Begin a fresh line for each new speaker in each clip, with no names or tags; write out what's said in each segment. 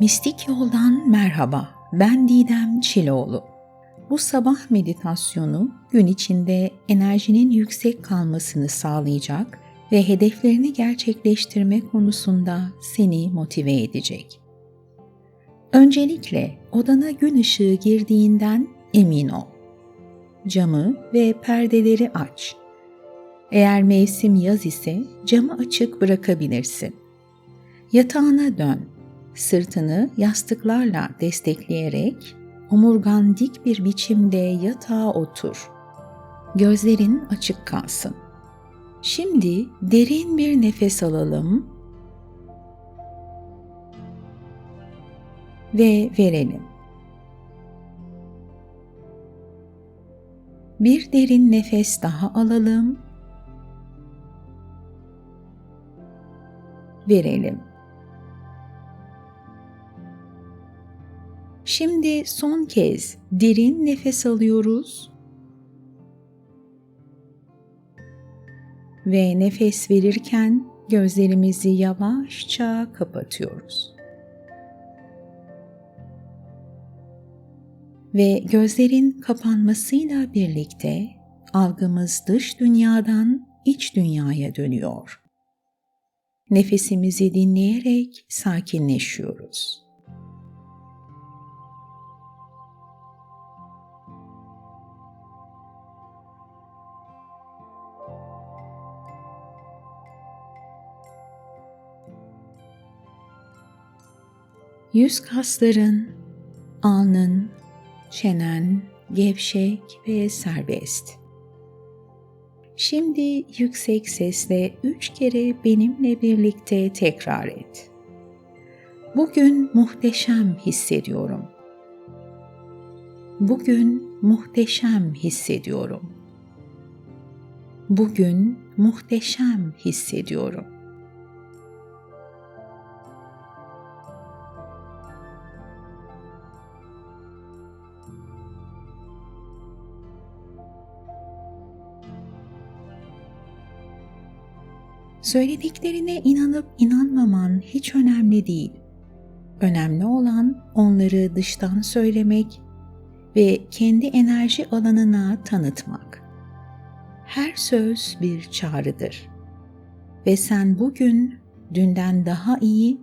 Mistik Yoldan merhaba. Ben Didem Çiloğlu. Bu sabah meditasyonu gün içinde enerjinin yüksek kalmasını sağlayacak ve hedeflerini gerçekleştirme konusunda seni motive edecek. Öncelikle odana gün ışığı girdiğinden emin ol. Camı ve perdeleri aç. Eğer mevsim yaz ise camı açık bırakabilirsin. Yatağına dön. Sırtını yastıklarla destekleyerek omurgan dik bir biçimde yatağa otur. Gözlerin açık kalsın. Şimdi derin bir nefes alalım ve verelim. Bir derin nefes daha alalım. Verelim. Şimdi son kez derin nefes alıyoruz. Ve nefes verirken gözlerimizi yavaşça kapatıyoruz. Ve gözlerin kapanmasıyla birlikte algımız dış dünyadan iç dünyaya dönüyor. Nefesimizi dinleyerek sakinleşiyoruz. Yüz kasların, alnın, çenen gevşek ve serbest. Şimdi yüksek sesle üç kere benimle birlikte tekrar et. Bugün muhteşem hissediyorum. Bugün muhteşem hissediyorum. Bugün muhteşem hissediyorum. Söylediklerine inanıp inanmaman hiç önemli değil. Önemli olan onları dıştan söylemek ve kendi enerji alanına tanıtmak. Her söz bir çağrıdır. Ve sen bugün dünden daha iyi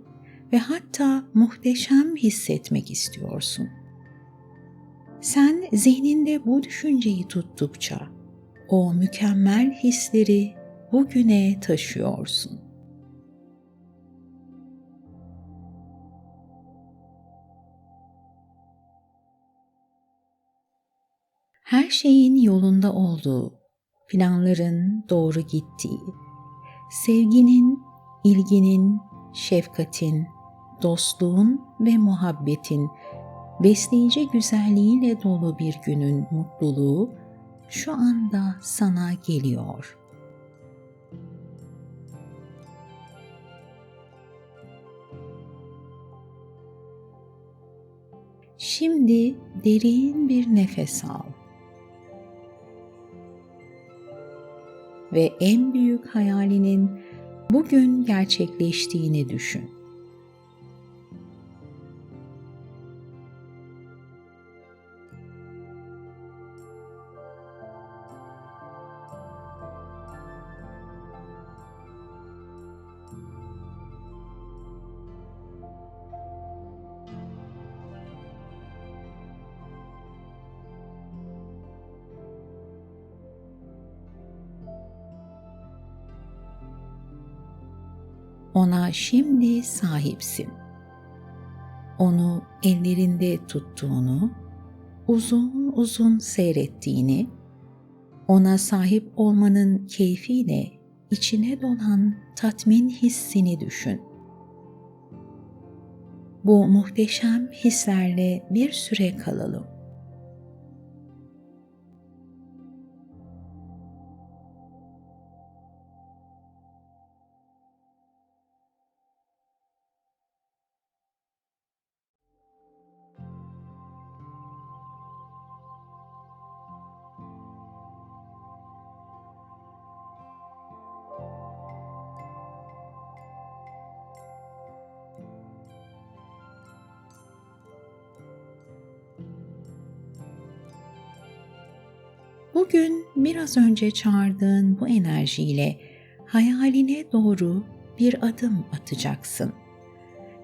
ve hatta muhteşem hissetmek istiyorsun. Sen zihninde bu düşünceyi tuttukça o mükemmel hisleri bugüne taşıyorsun. Her şeyin yolunda olduğu, planların doğru gittiği, sevginin, ilginin, şefkatin, dostluğun ve muhabbetin besleyici güzelliğiyle dolu bir günün mutluluğu şu anda sana geliyor.'' Şimdi derin bir nefes al. Ve en büyük hayalinin bugün gerçekleştiğini düşün. Ona şimdi sahipsin. Onu ellerinde tuttuğunu, uzun uzun seyrettiğini, ona sahip olmanın keyfiyle içine dolan tatmin hissini düşün. Bu muhteşem hislerle bir süre kalalım. Bugün biraz önce çağırdığın bu enerjiyle hayaline doğru bir adım atacaksın.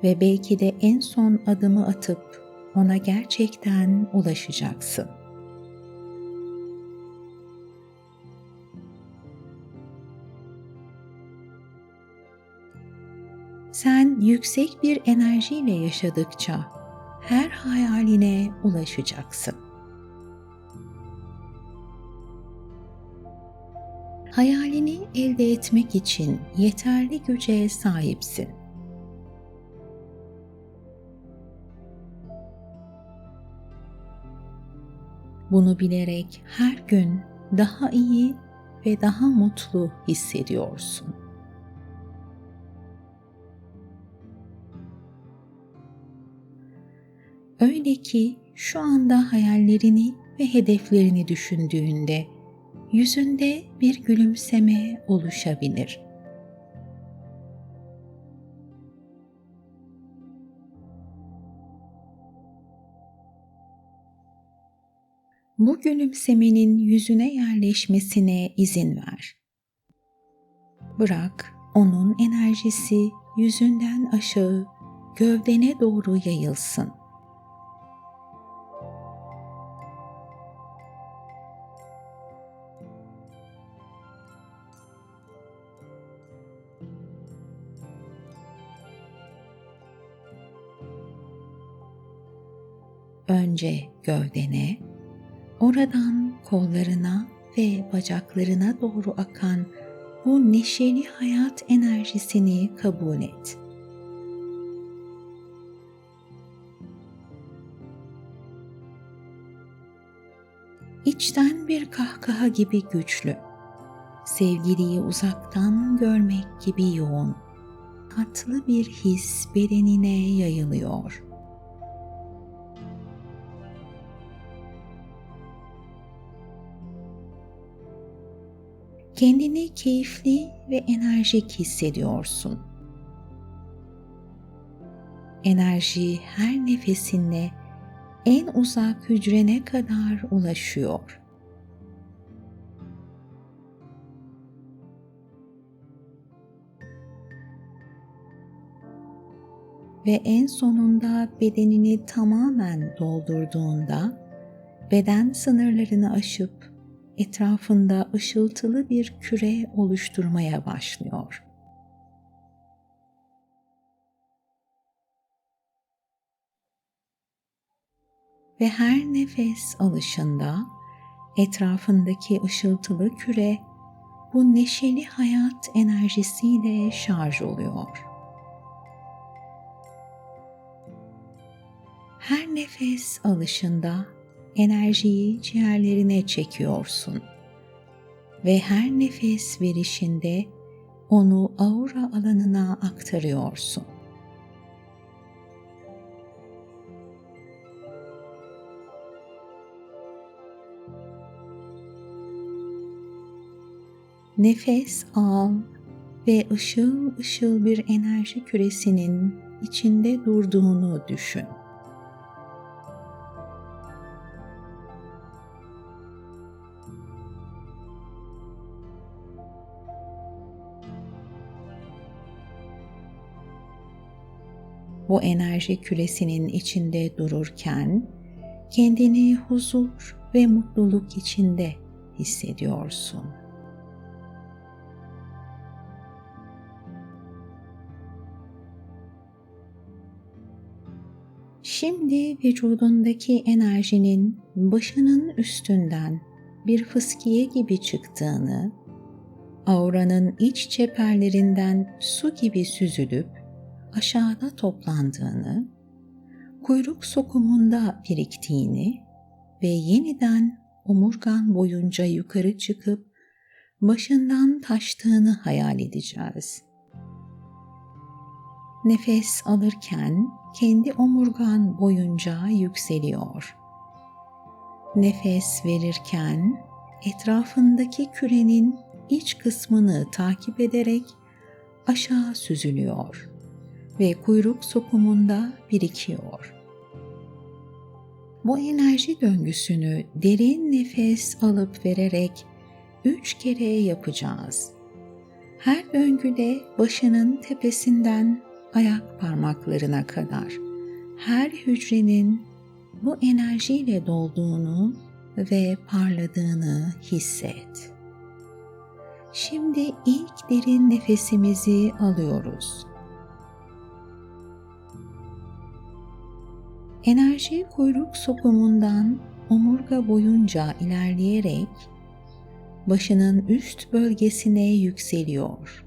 Ve belki de en son adımı atıp ona gerçekten ulaşacaksın. Sen yüksek bir enerjiyle yaşadıkça her hayaline ulaşacaksın. Hayalini elde etmek için yeterli güce sahipsin. Bunu bilerek her gün daha iyi ve daha mutlu hissediyorsun. Öyle ki şu anda hayallerini ve hedeflerini düşündüğünde yüzünde bir gülümseme oluşabilir. Bu gülümsemenin yüzüne yerleşmesine izin ver. Bırak onun enerjisi yüzünden aşağı gövdene doğru yayılsın. Önce gövdene, oradan kollarına ve bacaklarına doğru akan bu neşeli hayat enerjisini kabul et. İçten bir kahkaha gibi güçlü, sevgiliyi uzaktan görmek gibi yoğun, tatlı bir his bedenine yayılıyor.'' Kendini keyifli ve enerjik hissediyorsun. Enerji her nefesinle en uzak hücrene kadar ulaşıyor. Ve en sonunda bedenini tamamen doldurduğunda beden sınırlarını aşıp etrafında ışıltılı bir küre oluşturmaya başlıyor. Ve her nefes alışında etrafındaki ışıltılı küre bu neşeli hayat enerjisiyle şarj oluyor. Her nefes alışında enerjiyi ciğerlerine çekiyorsun ve her nefes verişinde onu aura alanına aktarıyorsun. Nefes al ve ışıl ışıl bir enerji küresinin içinde durduğunu düşün. Bu enerji küresinin içinde dururken kendini huzur ve mutluluk içinde hissediyorsun. Şimdi vücudundaki enerjinin başının üstünden bir fıskiye gibi çıktığını, auranın iç çeperlerinden su gibi süzülüp aşağıda toplandığını, kuyruk sokumunda biriktiğini ve yeniden omurgan boyunca yukarı çıkıp başından taştığını hayal edeceğiz. Nefes alırken kendi omurgan boyunca yükseliyor. Nefes verirken etrafındaki kürenin iç kısmını takip ederek aşağı süzülüyor ve kuyruk sokumunda birikiyor. Bu enerji döngüsünü derin nefes alıp vererek üç kere yapacağız. Her döngüde başının tepesinden ayak parmaklarına kadar her hücrenin bu enerjiyle dolduğunu ve parladığını hisset. Şimdi ilk derin nefesimizi alıyoruz. Enerji kuyruk sokumundan omurga boyunca ilerleyerek başının üst bölgesine yükseliyor.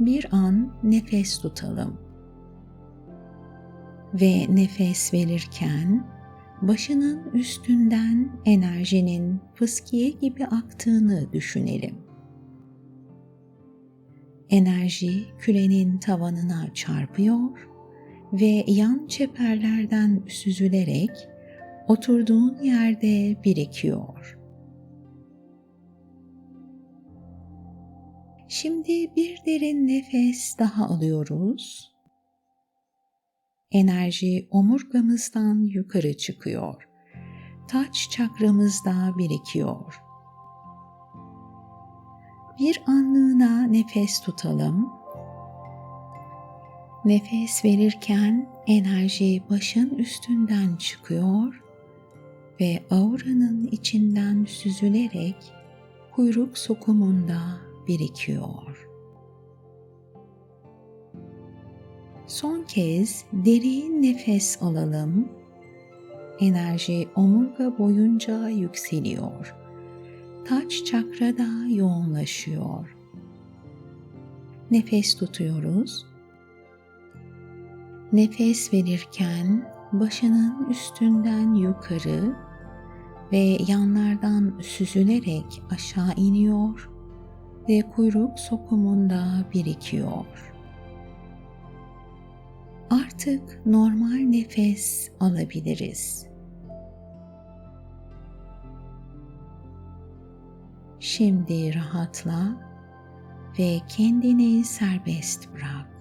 Bir an nefes tutalım. Ve nefes verirken başının üstünden enerjinin fıskiye gibi aktığını düşünelim. Enerji kürenin tavanına çarpıyor ve yan çeperlerden süzülerek oturduğun yerde birikiyor. Şimdi bir derin nefes daha alıyoruz. Enerji omurgamızdan yukarı çıkıyor. Taç çakramızda birikiyor. Bir anlığına nefes tutalım. Nefes verirken enerji başın üstünden çıkıyor ve auranın içinden süzülerek kuyruk sokumunda birikiyor. Son kez derin nefes alalım. Enerji omurga boyunca yükseliyor. Taç çakrada yoğunlaşıyor. Nefes tutuyoruz. Nefes verirken başının üstünden yukarı ve yanlardan süzülerek aşağı iniyor ve kuyruk sokumunda birikiyor. Artık normal nefes alabiliriz. Şimdi rahatla ve kendini serbest bırak.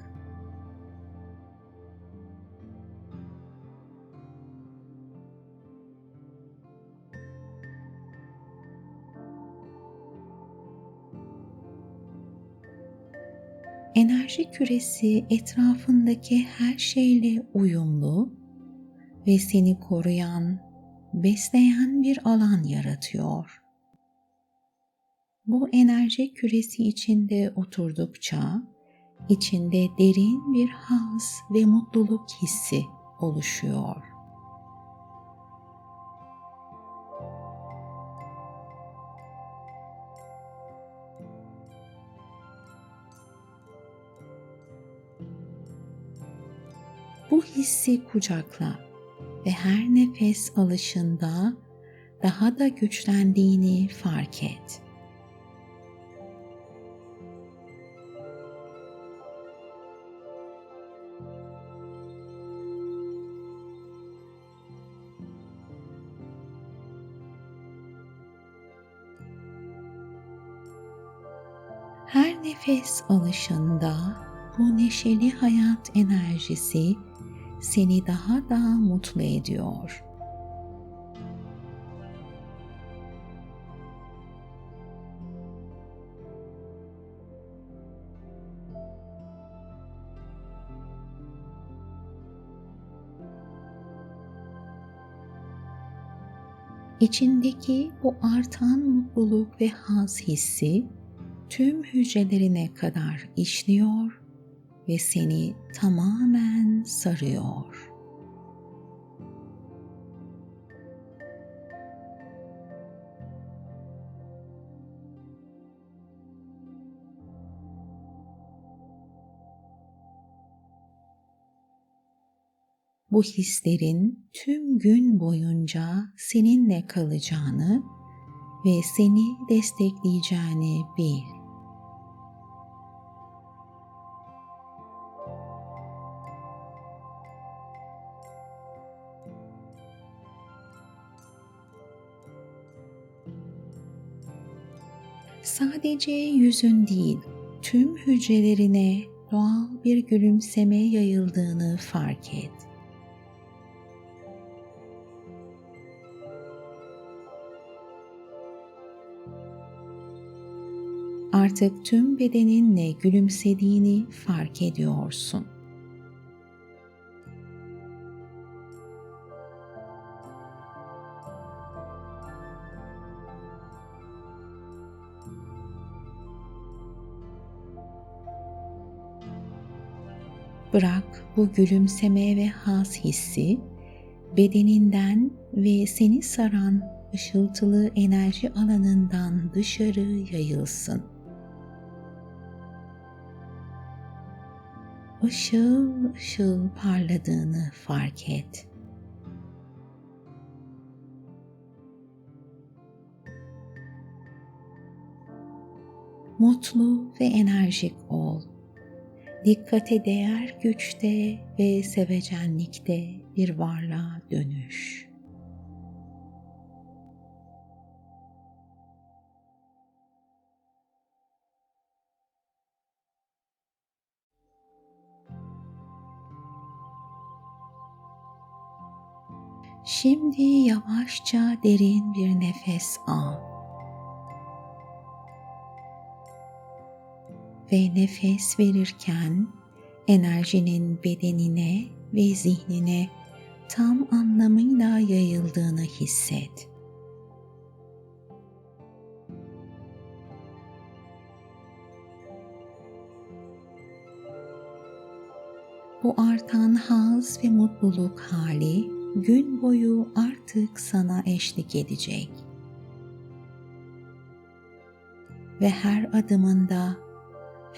Enerji küresi etrafındaki her şeyle uyumlu ve seni koruyan, besleyen bir alan yaratıyor. Bu enerji küresi içinde oturdukça içinde derin bir haz ve mutluluk hissi oluşuyor. Bu hissi kucakla ve her nefes alışında daha da güçlendiğini fark et. Her nefes alışında bu neşeli hayat enerjisi seni daha da mutlu ediyor. İçindeki bu artan mutluluk ve haz hissi tüm hücrelerine kadar işliyor ve seni tamamen sarıyor. Bu hislerin tüm gün boyunca seninle kalacağını ve seni destekleyeceğini bil. sadece yüzün değil, tüm hücrelerine doğal bir gülümseme yayıldığını fark et. Artık tüm bedeninle gülümsediğini fark ediyorsun. Bırak bu gülümseme ve haz hissi bedeninden ve seni saran ışıltılı enerji alanından dışarı yayılsın. Işıl ışıl parladığını fark et. Mutlu ve enerjik ol dikkate değer güçte ve sevecenlikte bir varlığa dönüş. Şimdi yavaşça derin bir nefes al. Ve nefes verirken enerjinin bedenine ve zihnine tam anlamıyla yayıldığını hisset. Bu artan haz ve mutluluk hali gün boyu artık sana eşlik edecek. Ve her adımında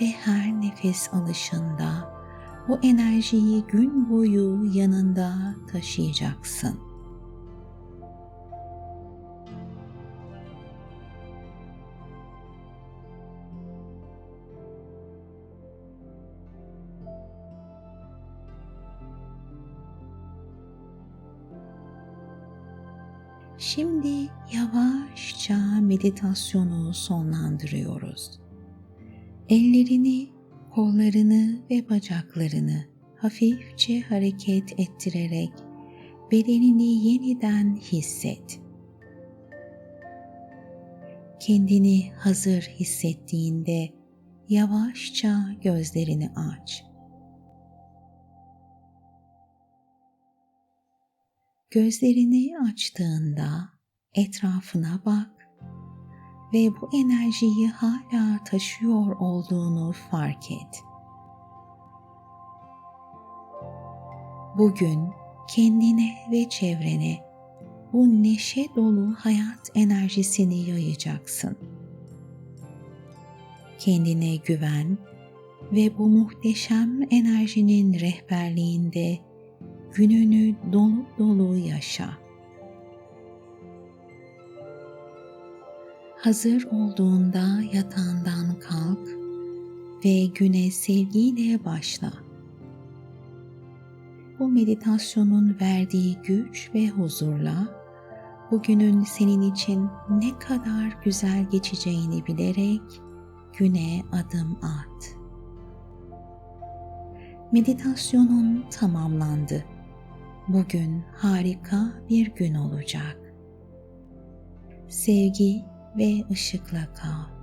ve her nefes alışında bu enerjiyi gün boyu yanında taşıyacaksın. Şimdi yavaşça meditasyonu sonlandırıyoruz. Ellerini, kollarını ve bacaklarını hafifçe hareket ettirerek bedenini yeniden hisset. Kendini hazır hissettiğinde yavaşça gözlerini aç. Gözlerini açtığında etrafına bak ve bu enerjiyi hala taşıyor olduğunu fark et. Bugün kendine ve çevrene bu neşe dolu hayat enerjisini yayacaksın. Kendine güven ve bu muhteşem enerjinin rehberliğinde gününü dolu dolu yaşa. Hazır olduğunda yatağından kalk ve güne sevgiyle başla. Bu meditasyonun verdiği güç ve huzurla bugünün senin için ne kadar güzel geçeceğini bilerek güne adım at. Meditasyonun tamamlandı. Bugün harika bir gün olacak. Sevgi ve ışıkla kal.